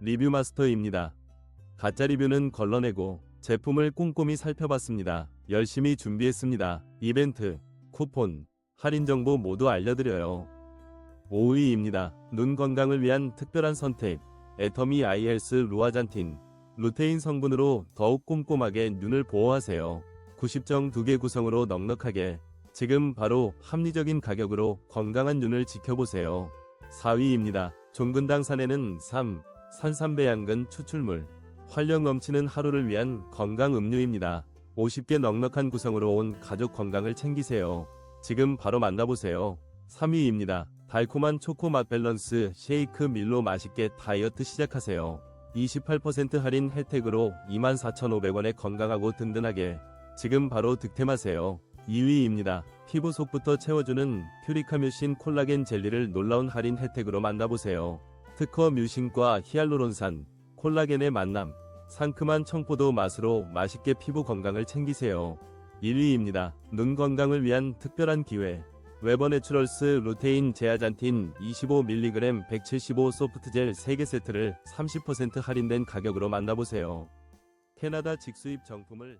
리뷰 마스터입니다. 가짜 리뷰는 걸러내고 제품을 꼼꼼히 살펴봤습니다. 열심히 준비했습니다. 이벤트, 쿠폰, 할인 정보 모두 알려드려요. 5위입니다. 눈 건강을 위한 특별한 선택. 애터미 아이헬스 루아잔틴. 루테인 성분으로 더욱 꼼꼼하게 눈을 보호하세요. 90정 2개 구성으로 넉넉하게 지금 바로 합리적인 가격으로 건강한 눈을 지켜보세요. 4위입니다. 종근당 산에는 3, 산삼배양근 추출물, 활력 넘치는 하루를 위한 건강 음료입니다. 50개 넉넉한 구성으로 온 가족 건강을 챙기세요. 지금 바로 만나보세요. 3위입니다. 달콤한 초코 맛 밸런스 쉐이크 밀로 맛있게 다이어트 시작하세요. 28% 할인 혜택으로 24,500원에 건강하고 든든하게 지금 바로 득템하세요. 2위입니다. 피부 속부터 채워주는 퓨리카뮤신 콜라겐 젤리를 놀라운 할인 혜택으로 만나보세요. 특허 뮤신과 히알루론산, 콜라겐의 만남, 상큼한 청포도 맛으로 맛있게 피부 건강을 챙기세요. 1위입니다. 눈 건강을 위한 특별한 기회. 웨버 내추럴스 루테인 제아잔틴 25mg 175 소프트젤 3개 세트를 30% 할인된 가격으로 만나보세요. 캐나다 직수입 정품을